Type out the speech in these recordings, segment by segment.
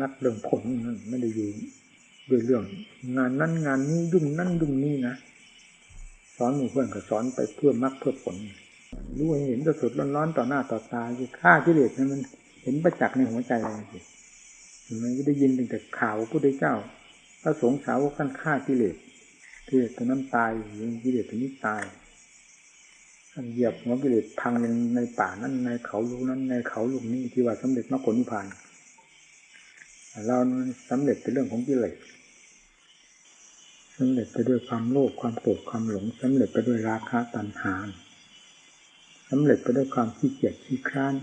นักเรื่องผลนั่นไม่ได้อยู่ด้วยเรื่อง งานนั้นงานนี้ยุ่งนั่นยุ่งนี่นะสอนหมู่เพื่อนก็สอนไปเพื่อมรรคเพื่อผลรู้ให้เห็นสดๆร้อนๆต่อหน้าต่อตาคือฆ่ากิเลสนั้นมันเห็นประจักษ์ในหัวใจเราสิมันก็ได้ยินแต่ข่าวพระพุทธเจ้า พระสงฆ์สาวกท่านฆ่ากิเลสกิเลสตัวนั้นตายกิเลสตัวนี้ตายท่านเหยียบหัวกิเลสพังในในป่านั้นในเขาลูกนั้นในเขาลูกนี้ที่ว่าสำเร็จมรรคผลนิพพาน เราสำเร็จเป็นเรื่องของกิเลสสำเร็จไปด้วยความโลภความโกรธความหลงสำเร็จไปด้วยราคะตัณหาสำเร็จไปด้วยความขี้เกียจขี้คร้าน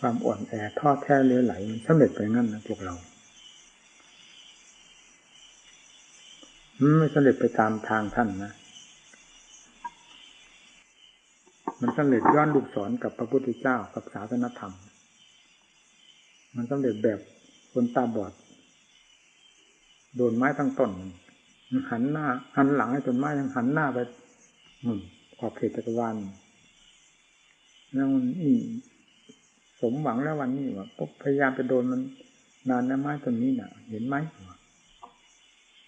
ความอ่อนแอท้อแท้เลื้อไหลมันสำเร็จไปงั้นนะพวกเราไม่สำเร็จไปตามทางท่านนะมันสำเร็จย้อนลูกศรกับพระพุทธเจ้ากับศาสนธรรม มันสำเร็จแบบ คนตาบอด โดนไม้ทั้งต้นหันหน้า หันหลังให้ต้นไม้ยังหันหน้าไปอืมขอบเขตจักรวาลแล้วนี่สมหวังแล้ววันนี้ว่าพยายามไปโดนมัน นานนะไม้ต้นนี้น่ะ เห็นไหม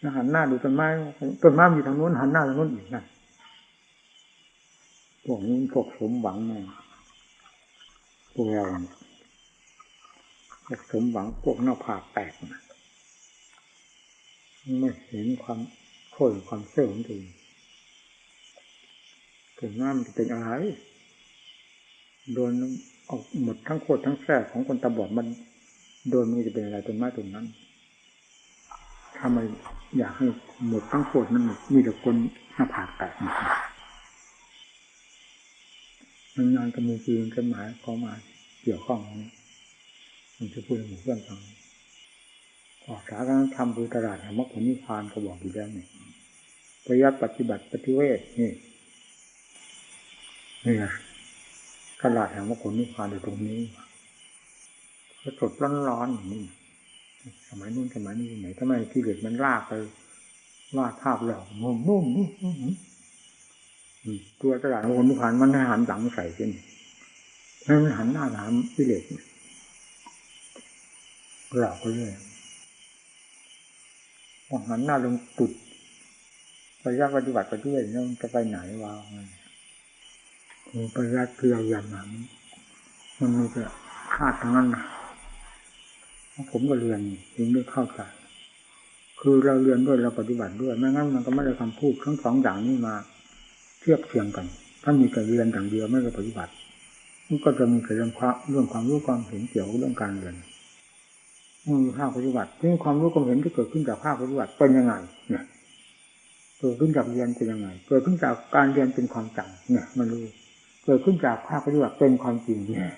แล้วหันหน้าดูต้นไม้ต้นไม้อยู่ทางโน้นหันหน้าทางโน้นอีกนั่นพวกนี้พวกสมหวังเนี่ยพวกเราเนี่ย พวกสมหวังพวกหน้าผากแตกนะไม่เห็นความโค่นความเสื่อมของตัวเองถึงว่ามันจะเป็นอะไรโดนออกหมดทั้งโคตรทั้งแท้ของคนตาบอดมัน โดนมันจะเป็นอะไรต้นไม้ต้นนั้นถ้าไมอยากให้หมดทั้งโคตรนั้นหมดมีแต่คนหน้าผากแตกมันงานกับมือคืนกันหมายเขามาเกี่ยวข้องนี้ มันจะพูดให้เพื่อนฟังออกสาการทำคือตลาดแห่งมรรคผลนิพพานก็บอกอยู่แล้วนี่ประยัดปฏิบัติปฏิเวทนี่นี่ไงตลาดแห่งมรรคผลนิพพานอยู่ตรงนี้ก็สดร้อนๆอย่างนี้สมัยนู้นสมัยนี้ไหนทำไมที่เด็ดมันลากไปวาดภาพหลอกงงงงงตัวตลาดของคนนิพพานมันหันหลังใส่ขึ้นมันหันหน้าถามที่เด็ด หลอกไปเรื่อยพอหันหน้าลงตุดปฏิบัติปฏิบัติไปด้วยแล้วจะไปไหนวะมันปฏิบัติคือเอาอย่างนั้นมันมีแต่คาดทั้งนั้นนะผมก็เรียนจึงได้เข้าใจคือเราเรียนด้วยเราปฏิบัติด้วยไม่งั้นมันก็ไม่ได้คำพูดทั้งสองอย่างนี้มาเทียบเทียงกัน ถ้ามีแต่เรียนอย่างเดียวไม่ได้ปฏิบัติมันก็จะมีแต่เรื่องความเรื่องความรู้ความเห็นเกี่ยวกับเรื่องการเรียน มีภาคปฏิบัติที่ความรู้ความเห็นที่เกิดขึ้นจากภาคปฏิบัติเป็นยังไงเนี่ยเกิดขึ้นจากเรียนเป็นยังไง เกิดขึ้นจากการเรียนเป็นความจำเนี่ย มันรู้ เกิดขึ้นจากภาคปฏิบัติเป็นความจริงเนี่ย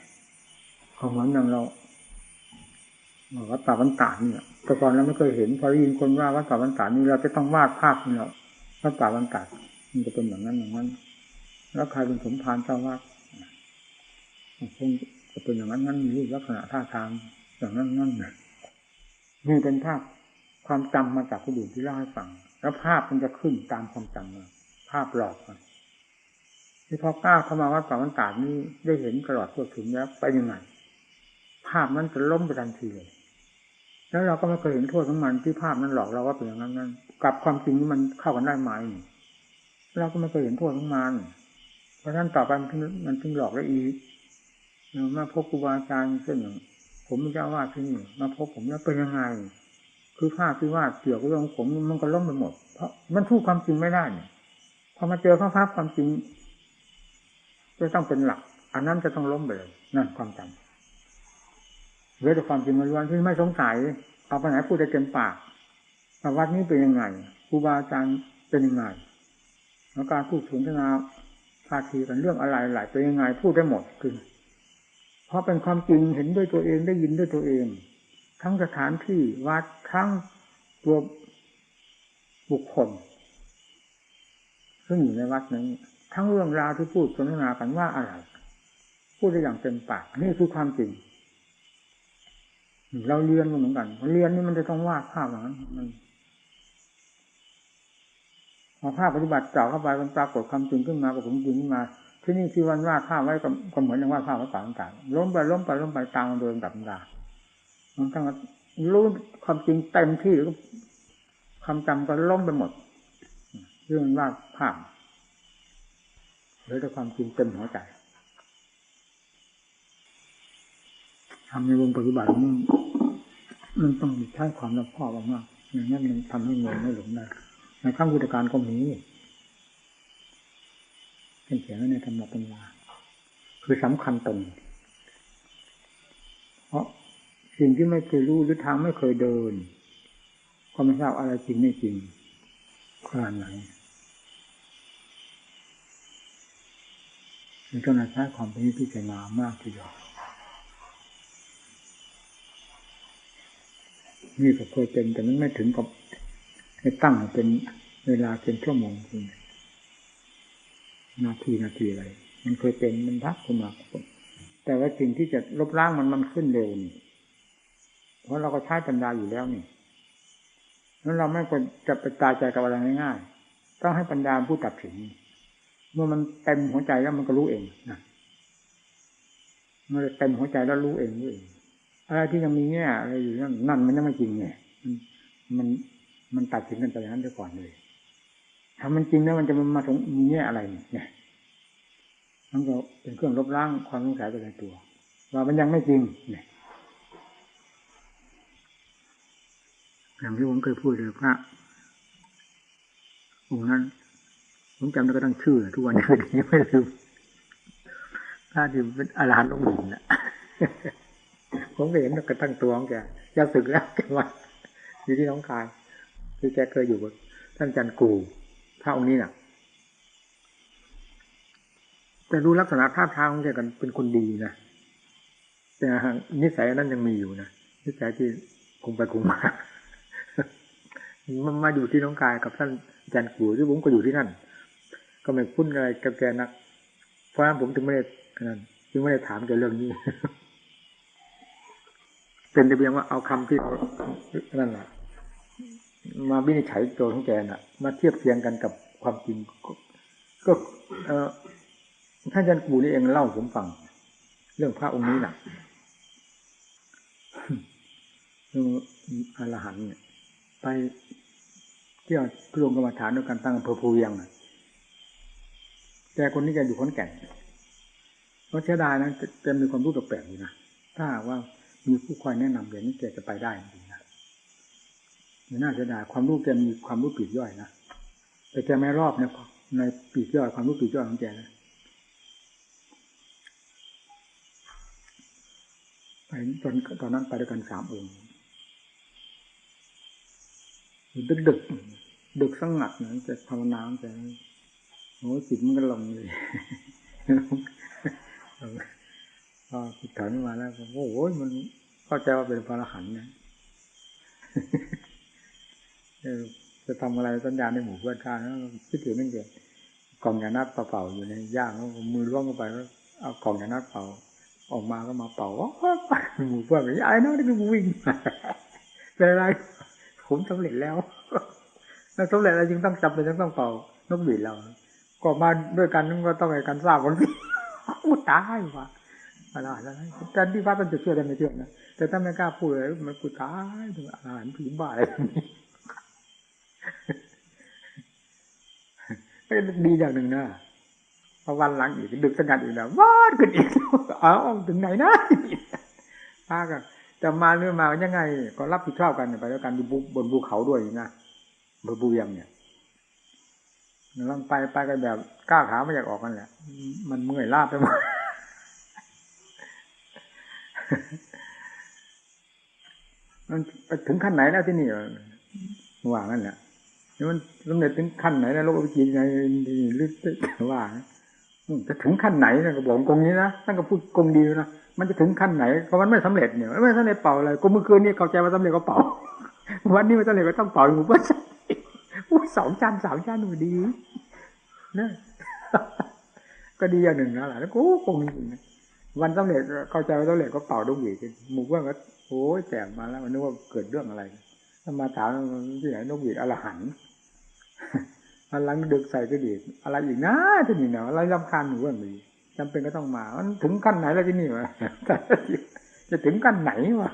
ของมันอย่างเราวัดป่าวันตาเนี่ยแต่ก่อนเราไม่เคยเห็นพอได้ยินคนว่าวัดป่าวันตานี่เราจะต้องวาดภาพนี่ยวัดป่าวันตามันจะเป็นอย่างนั้นอย่างนั้น แล้วใครเป็นสมภารเจ้าวัดคงจะเป็นอย่างนั้นนั้นมีรูปลักษณะท่าทางอย่างนั้นนั่นเนี่ย นี่เป็นภาพความจำมาจากผู้อื่นที่เล่าให้ฟัง แล้วภาพมันจะขึ้นตามความจำมาภาพหลอกมันที่พอก้าวเข้ามาวัดป่าวันตานี้ได้เห็นตลอดทั่วถึงแล้วไปยังไงภาพนั้นจะล้มไปทันทีเลย แล้วเราก็ไม่เคยเห็นโทษของมันที่ภาพนั้นหลอกเราว่าเป็นอย่างนั้นนั้นกับความจริงที่มันเข้ากันได้ไหมเราก็ไม่เคยเห็นโทษของมันเพราะฉะนั้นต่อไปมันมันถึงหลอกได้อีกมาพบครูบาอาจารย์เช่นอย่าง ผมไม่จะวาดที่นี่มาพบผมแล้วเป็นยังไง คือภาพที่วาดเกี่ยวกับเรื่องผมมันก็ล้มไปหมด เพราะมันพูดความจริงไม่ได้เนี่ยพอมาเจอภาพภาพความจริงจะต้องเป็นหลัก อันนั้นจะต้องล้มไปเลยนั่นความจำเหลือแต่ความจริงล้วนที่ไม่สงสัยเอาไปไหนพูดได้เต็มปากวัดนี้เป็นยังไงครูบาอาจารย์เป็นยังไงแล้วการพูดสนทนาภาคีกันเรื่องอะไรหลายเป็นยังไงพูดได้หมดคือ เพราะเป็นความจริงเห็นด้วยตัวเองได้ยินด้วยตัวเอง ทั้งสถานที่วัดทั้งตัวบุคคล ซึ่งอยู่ในวัดนี้นทั้งเรื่องราวที่พูดสนทนากันว่าอะไรพูดได้อย่างเต็มปากนี่คือความจริง เราเรียนเหมือนกันเรียนนี่มันจะต้องวาดภาพอย่างนั้นมันพอภาพปฏิบัติเจาะเข้าไปมันปรากฏความจริงขึ้นมากับผมจริงขึ้นมา ที่นี่ที่วันว่าข้าไว้ก็เหมือนอย่างว่าข้าไว้ป่าต่างๆล้มไปล้มไปล้มไปตามโดยดับดามันต้องรู้ความจริงเต็มที่ความจำก็ล้มไปหมด เรื่องว่าภาพเหลือแต่ความจริงเต็มหัวใจทำในวงปฏิบัติมันมันต้องใช้ความรอบคอบมากอย่างนั้นมันทำให้เงินไม่หลงได้ในขั้งพุทธการก็มี เป็นเขียนไว้ในธรรมะปัญญาคือสำคัญตรงเพราะสิ่งที่ไม่เคยรู้หรือทางไม่เคยเดิน ก็ไม่ทราบอะไรจริงไม่จริงขนาดไหนมันต้องใช้ความเพิจารณามากทีเดียวนี่ก็เคยเป็นแต่มันไม่ถึงกับให้ตั้งเป็นเวลาเป็นชั่วโมงจริง นาทีนาทีอะไร มันเคยเป็นมันพักขึ้นมาแต่ว่าสิ่งที่จะลบล้างมันมันขึ้นเร็วนี่ เพราะเราก็ใช้ปัญญาอยู่แล้วนี่นั้นเราไม่ควรจะไปตายใจกับอะไรง่ายๆต้องให้ปัญญาผู้ตัดสินเมื่อมันเต็มหัวใจแล้วมันก็รู้เองนะเมื่อเต็มหัวใจแล้วรู้เองรู้เองอะไรที่ยังมีแง่อะไรอยู่นั่นนั่นมันยังไม่จริงไงมันมันตัดสินกันไปอย่างนั้นไปก่อนเลย ถ้ามันจริงแล้วมันจะมาถึงมีแง่อะไรเนี่ยมันก็เป็นเครื่องลบล้างความสงสัยไปในตัว ว่ามันยังไม่จริงเนี่ยอย่างที่ผมเคยพูดเลยพระองค์นั้น ผมจำได้ก็ตั้งชื่อ ทุกวันนี้ยังไม่ลืมพระที่เป็นอาหารลงหลุมนะผมเห็นก็ตั้งตัวของแกจะสึกแล้วแกว่าอยู่ที่น้องคายที่แกเคยอยู่กับท่านจันกู พระองค์นี้น่ะแต่รู้ลักษณะท่าทางของแกกันเป็นคนดีนะแต่นิสัยนั้นยังมีอยู่นะนิสัยที่คงไปคงมามันมาอยู่ที่น้องกายกับท่านอาจารย์กูที่ผมก็อยู่ที่นั่น ก็ไม่คุ้นอะไรกับแกนัก เพราะนั้นผมถึงไม่ได้นั่นจึงไม่ได้ถามแกเรื่องนี้ เป็นแต่เพียงว่าเอาคำที่นั่นแหละ มาวินิจฉัยตัวของแกน่ะ มาเทียบเทียงกันกับความจริง ก็เท่านอาจารย์กูนี่เองเล่าผมฟัง เรื่องพระองค์นี้น่ะเรื่องอรหันต์เนี่ยไปเที่ยวกลงกรรมฐานด้วยการตั้งอำเภอภูเวียงแต่คนนี้แกอยู่ขอนแก่นเพราะเสียดายนะแกมีความรู้แปลกๆอยู่นะถ้าว่ามีผู้คอยแนะนำอย่างนี้แกจะไปได้จริง นะน่าเสียดายความรู้แกมีความรู้ปีกย่อยนะแต่แกไม่รอบในในปีกย่อยความรู้ปีกย่อยของแกนะไปตอนตอนนั้นไปด้วยกันสามองค์ดึกดึกดึกสงัดนะจะภาวนาแต่โอ้จิตมันก็ลงเลยพอจิตถอนมาแล้วโอ้โหมันเข้าใจว่าเป็นพระอรหันต์นะ จะทำอะไรสัญญาในหมู่เพื่อนข้าแล้วคิดถึงนั่นเองกล่องยานัดเป่าๆอยู่ในย่างแล้วมือล่วงเข้าไปแล้วเอากล่องยานัดเป่า ออกมาก็มาเป่าหมู่เพื่อนไอ้น้องนี่คือวิ่งเป็นอะไร ผมสำเร็จแล้วแล้วสำเร็จแล้วจึงต้องจำเป็นต้องเป่านกหวีดเราก็มาด้วยกันก็ต้องให้กันทราบกันสิอุตายว่ะอะไรแล้วการที่พระท่านจะเชื่อได้ไม่เชื่อนะแต่ถ้าไม่กล้าพูดเลยมันกุตายถึงอาหารผีบ้าอะไรนี้ ดีอย่างหนึ่งนะพอวันหลังอีกดึกสงัดอีกนะววาดขึ้นอีกเอาถึงไหนนะพากันจะมาเรื่องมายังไง ก็รับผิดชอบกันไปแล้วกันบนภูเขาด้วยนะบนภูเวียงเนี่ยลองไปไปกันแบบก้าขาไม่อยากออกกันแหละ มันเมื่อยลาบไปหมดมันถึงขั้นไหนแล้วที่นี่ว่างั้นแหละ มันสำเร็จถึงขั้นไหนแล้วโลกวิจิตรในลึกว่าจะถึงขั้นไหนนะก็บอกกงนี้นะท่านก็พูดกงดีนะมันจะถึงขั้นไหนก็มันไม่สำเร็จเนี่ยไม่สำเร็จเป่าอะไรก็เมื่อคืนนี้เข้าใจว่าสำเร็จก็เป่า วันนี้ไม่สำเร็จก็ต้องเป่าอยู่ว่าสองชั้นสามชั้นมันดีนะก็ดีอย่างหนึ่งนะหล่ะแล้วกูคงมีวันสำเร็จเข้าใจว่าสำเร็จก็เป่าดงหวีหมู่เพื่อนก็โอ้ยแจกมาแล้วมันนึกว่าเกิดเรื่องอะไร ถ้ามาถามที่ไหนนกหวีดอรหันอันหลังดึกใส่ก็ดีอะไรอีกนะที่นี่เนาะอะไรลำคาญหนูว่ามีจำเป็นก็ต้องมามันถึงขั้นไหนแล้วที่นี่วะจะถึงขั้นไหนวะ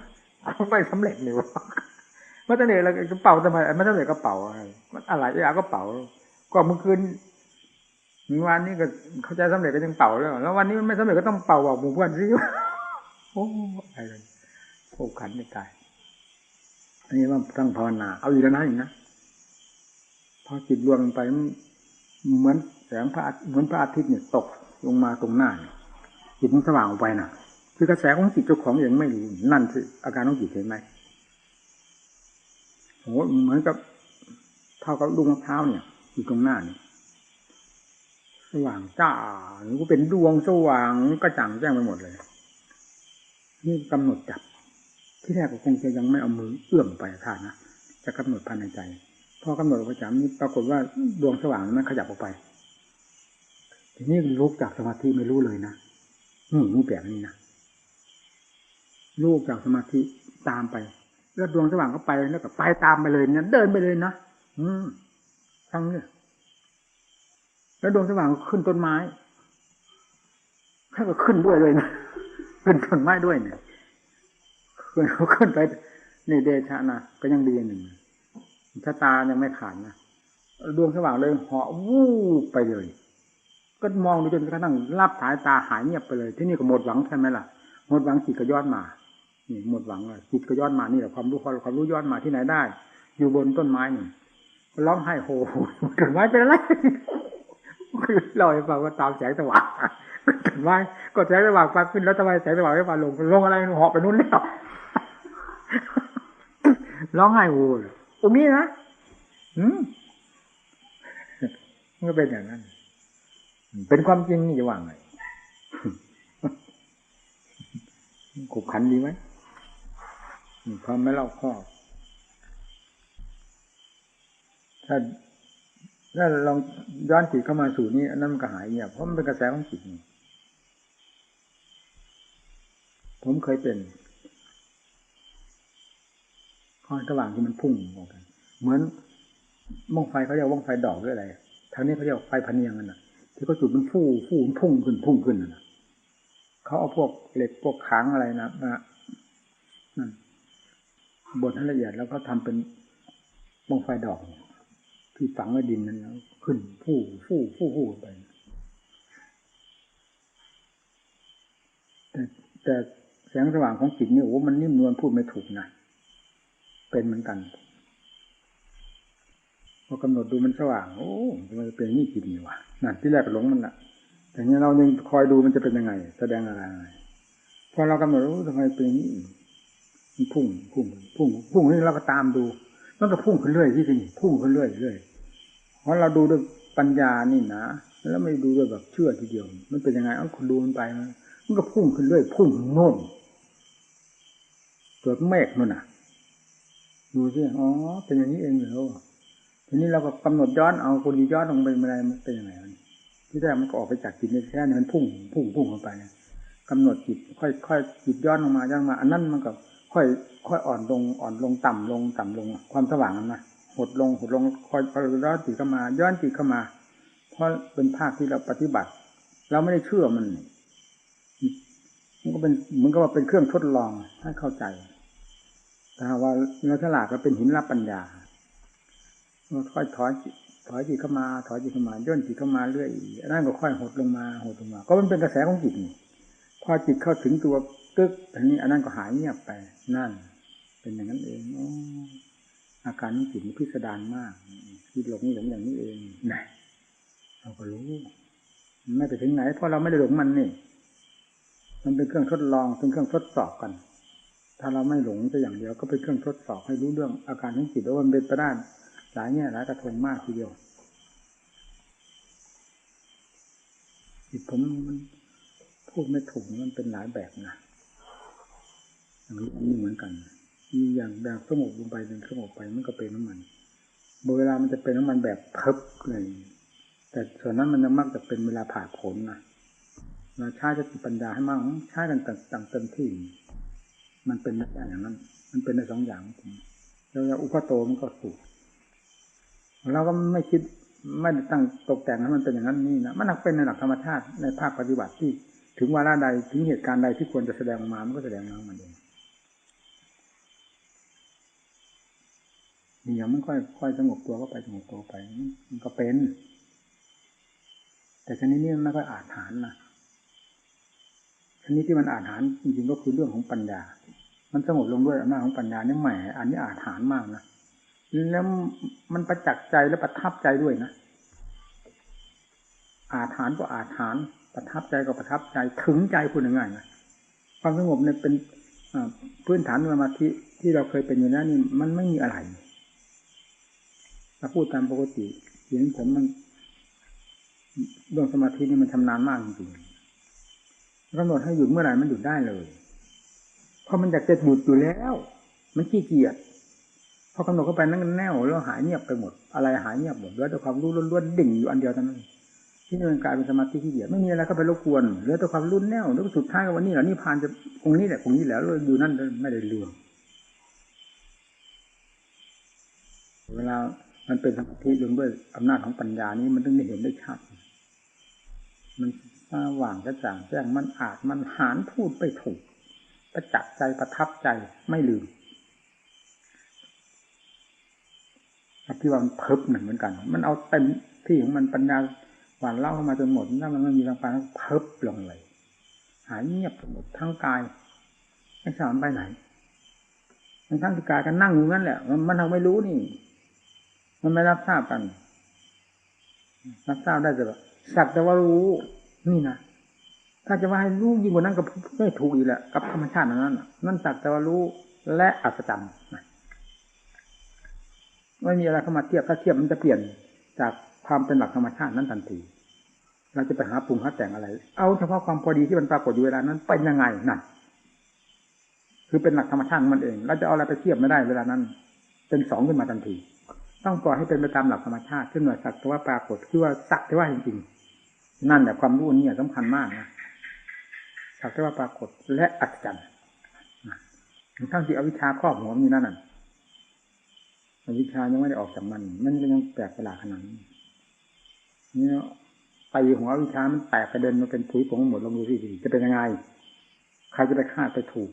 ไม่สำเร็จนี่วะมันสำเร็จแล้วกระเป๋าทำไมไม่สำเร็จกระเป๋าอะไรมันอะไรอยากกระเป๋า ก็เมื่อคืนวันนี้ก็เข้าใจสำเร็จก็ยังเป่าแล้ว แล้ววันนี้มันไม่สำเร็จก็ต้องเป่าบอกหมู่เพื่อนซิโอ้อะไรโอ้ขันไม่ตาย อันนี้ว่าตั้งภาวนา เอาอีกแล้วนะอีกนะพอจิตรวมลงไปเหมือนแสงพระเหมือนพระอาทิตย์เนี่ยตกลงมาตรงหน้าจิตมันสว่างออกไปน่ะคือกระแสของจิตเจ้าของเองไม่รู้นั่นคืออาการของจิตเห็นไหมโอ้เหมือนกับเท่ากับลูกมะพร้าวเนี่ยอยู่ตรงหน้านี่สว่างจ้าหรือว่าเป็นดวงสว่างกระจ่างแจ้งไปหมดเลย นี่กำหนดจับ ที่แรกก็คงจะยังไม่เอามือเอื้อมไปท่านะจะกำหนดภายในใจพอกำหนดประจำนี้ปรากฏว่าดวงสว่างนั้นขยับออกไป ทีนี้ลุกจากสมาธิไม่รู้เลยนะนี่นี่แปลกนี่นะลูกจากสมาธิตามไป แล้วดวงสว่างก็ไปแล้วก็ไปตามไปเลยเนี่ยเดินไปเลยนะอืมทั้งเนี่ยแล้วดวงสว่างขึ้นต้นไม้ข้าก็ขึ้นด้วยเลยนะขึ้นต้นไม้ด้วยเนี่ย ขึ้นเขาขึ้นไป นี่เดชะนะก็ยังดีหนึ่งชะตายังไม่ขาดนะดวงสว่างเลยเหาะวูบไปเลย ก็มองดูจนกระทั่งรับสายตาหายเงียบไปเลย ที่นี่ก็หมดหวังใช่ไหมล่ะหมดหวังจิตก็ย้อนมานี่หมดหวังเลยจิตก็ย้อนมานี่แหละความรู้ความรู้ย้อนมาที่ไหนได้ อยู่บนต้นไม้หนี่งร้องไห้โหต้นไม้เป็นอะไรคือเราให้ฟังว่าตามแสงสว่างต้นไม้ก็แสงสว่างฟ้าขึ้นแล้วทำไมแสงสว่างไม่ฟ้าลงลงอะไรเหาะไปนู้นแล้ว ร้องไห้โหตรงนี้นะอืมมันก็เป็นอย่างนั้น เป็นความจริงนี่จะว่าไงขบขันดีไหมความไม่เล่าข้อ ถ้าถ้าลองย้อนจิตเข้ามาสู่นี้นั่นมันก็หายเงียบเพราะมันเป็นกระแสของจิตผมเคยเป็น ข้อระหว่างที่มันพุ่งออกกัน เหมือนม่งไฟเขาเรียกว่องไฟดอกหรืออะไรทางนี้เขาเรียกไฟพันเนียงกันนะที่เขาจุดมันฟู่ฟู่พุ่งขึ้นพุ่งขึ้นนะเขาเอาพวกเหล็กพวกค้างอะไรนะนะนั่นบดให้ละเอียดแล้วก็ทำเป็นม่งไฟดอกที่ฝังไว้ดินนั้นแล้วขึ้นฟู่ฟู่ฟู่ฟู่ไป แต่แต่แสงสว่างของจิตนี่โอ้มันนิ่มนวลพูดไม่ถูกนะ เป็นเหมือนกันพอกำหนดดูมันสว่าง โอ้มันเป็นนี่จิตนี่วะนั่นที่แรกหลงมันละแต่เนี้ยเรายังคอยดูมันจะเป็นยังไง แสดงอะไรพอเรากำหนดรู้ทำไมเป็นนี้มันพุ่งพุ่งพุ่งพุ่งนี่เราก็ตามดูมันก็พุ่งขึ้นเรื่อยที่นี่พุ่งขึ้นเรื่อยเรื่อยเพราะเราดูด้วยปัญญานี่นะแล้วไม่ดูด้วยแบบเชื่อทีเดียว มันเป็นยังไงเอาคุณดูมันไปมันก็พุ่งขึ้นเรื่อยพุ่งโน่นเกิดเมฆนั่นน่ะ ดูสิอ๋อ เป็นอย่างนี้เองเหรอทีนี้เราก็กำหนดย้อนเอาคนดีย้อนลงไปอะไรมันเป็นยังไงที่แรกมันก็ออกไปจากจิตในแค่นี้มันพุ่งพุ่งพุ่งลงไปกำหนดจิต ค่อยค่อยจิตย้อนลงมาย้อนมา อันนั้นมันก็ ค่อย ค่อยอ่อนลงอ่อนลงต่ำลงต่ำลง ความสว่างนั้นนะหดลงหดลงค่อยค่อยย้อนจิตเข้ามา ย้อนจิตเข้ามา เพราะเป็นภาคที่เราปฏิบัติ เราไม่ได้เชื่อมันมันก็เป็นเหมือนกับว่าเป็นเครื่องทดลองให้เข้าใจ ถ้าว่าเนื้อฉลาดก็เป็นหินรับปัญญาค่อยถอยถอยจิตเข้ามา ถอยจิตเข้ามาย่นจิตเข้ามาเรื่อยนั่นก็ค่อยหดลงมาหดลงมา ก็มันเป็นกระแสของจิตพอจิตเข้าถึงตัวตึ๊กอันนี้อันนั้นก็หายเงียบไปนั่น เป็นอย่างนั้นเองออาการของจิตพิสดารมากจิตหลงหลงอย่างนี้เองนะเราก็รู้ไม่ไปถึงไหนเพราะเราไม่ได้หลงมันนี่ มันเป็นเครื่องทดลองเป็นเครื่องทดสอบกัน ถ้าเราไม่หลงแต่อย่างเดียวก็เป็นเครื่องทดสอบให้รู้เรื่องอาการของจิตว่ามันเป็นไปได้หลายแง่ยหลายกระทงมากทีเดียวจิตผมมันพูดไม่ถูกมันเป็นหลายแบบนะอย่างนี้เหมือนกัน มีอย่างแบบสงบลงไปเป็นสงบไปมันก็เป็นน้ำมันเวลามันจะเป็นน้ำมันแบบเพิบเลยแต่ส่วนนั้นมันมักจะเป็นเวลาผ่าผลนะเราใช้จะติปัญญาให้มากใช้กันต่างเต็มที่ มันเป็นได้อย่างนั้น มันเป็นในสองอย่างแล้วอุปโตมันก็สูกเราก็ไม่คิดไม่ตั้งตกแต่งให้มันเป็นอย่างนั้นนี่นะมันเป็นในหลักธรรมชาติในภาคปฏิบัติที่ ถึงวาระใดถึงเหตุการณ์ใดที่ควรจะแสดงออกมามันก็แสดงออกมาเองเดี๋ยวมันค่อยค่อยสงบตัวก็ไปสงบตัวไปมันก็เป็น แต่ชนิดนี้มันไม่ค่อยอาถรรพ์นะชนิดที่มันอาถรรพ์จริงๆก็คือเรื่องของปัญญา มันสงบลงด้วยอำนาจของปัญญาเนี่ยแหมอันนี้อาถรรพ์มากนะแล้วมันประจักษ์ใจและประทับใจด้วยนะอาถรรพ์ก็อาถรรพ์ประทับใจก็ประทับใจถึงใจคุณยังไงนะความสงบเนี่ยเป็นพื้นฐานสมาธิที่เราเคยเป็นอยู่แล้วนี่มันไม่มีอะไรถ้าพูดตามปกติเห็นผมมันเรื่องสมาธินี่มันชำนาญมากจริงๆกำหนดให้หยุดเมื่อไหร่มันหยุดได้เลย เพราะมันอยากจะหยุดอยู่แล้ว มันขี้เกียจพอกำหนดเข้าไปนั่งแน่วแล้วหายเงียบไปหมด อะไรหายเงียบหมดเหลือแต่ความรู้ล้วนๆดิ่งอยู่อันเดียวเท่านั้นที่นี่มันกลายเป็นสมาธิขี้เกียจไม่มีอะไรเข้าไปรบกวนเหลือแต่ความรุ่นแน่วแล้วสุดท้ายวันนี้เหรอนี่ผ่านจะคงนี้แหละคงนี้แล้วเลยอยู่นั่นไม่ได้เรื่องเวลามันเป็นสมาธิลงด้วยอำนาจของปัญญานี้มันต้องได้เห็นได้ชัด มันสว่างกระจ่างแจ้งมันอาจมันหานพูดไปถูก ประจักษ์ใจประทับใจไม่ลืมที่ว่ามันเพิบหนึ่งเหมือนกัน มันเอาเต็มที่ของมันปัญญาหวานเล่าเข้ามาจนหมดถ้ามันไม่มีทางการเพิบลงเลย หายเงียบหมดทั้งกายไม่สามไปไหนทั้งที่กายก็นั่งอยู่นั่นแหละ มันมันทำไม่รู้นี่ มันไม่รับทราบกัน รับทราบได้แต่สักแต่ว่ารู้ นี่นะ ถ้าจะว่าให้รู้ยิ่งกว่านั้นก็ไม่ถูกอีกแหละกับธรรมชาตินั้นนั่นสักแต่ว่ารู้และอัศจรรย์ไม่มีอะไรเข้ามาเทียบถ้าเทียบมันจะเปลี่ยนจากความเป็นหลักธรรมชาตินั้นทันที เราจะไปหาปรุงหาแต่งอะไร เอาเฉพาะความพอดีที่มันปรากฏอยู่เวลานั้นเป็นยังไงนั่นคือเป็นหลักธรรมชาติมันเองเราจะเอาอะไรไปเทียบไม่ได้เวลานั้น เป็นสองขึ้นมาทันที ต้องปล่อยให้เป็นไปตามหลักธรรมชาติขึ้นหน่วยสักแต่ว่าปรากฏคือว่าสักแต่ว่าจริงๆนั่นแหละความรู้นี่สำคัญมากนะ สักแต่ว่าปรากฏและอัศจรรย์ทั้งที่อวิชชาครอบหัวมีนั่นน่ะอวิชชายังไม่ได้ออกจากมัน มันยังแปลกประหลาดขนาดนี้นี่ไปหัวอวิชชามันแตกกระเด็นมาเป็นผุยผงหมดลงดูสิจะเป็นยังไง ใครจะไปคาดไปถูก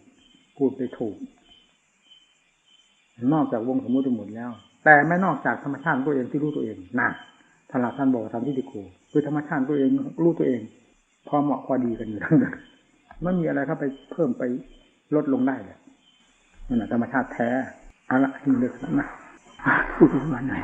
พูดไปถูก นอกจากวงสมมติหมดแล้ว แต่ไม่นอกจากธรรมชาติตัวเองที่รู้ตัวเองนะท่านหลักท่านบอกทำที่ดิโกคือธรรมชาติตัวเองรู้ตัวเอง พอเหมาะพอดีกันอยู่ทั้งนั้น ไม่มีอะไรเข้าไปเพิ่มไปลดลงได้เลยนั่นแหละธรรมชาติแท้เอาละนี่เลือกนะพูดถึงวันไหน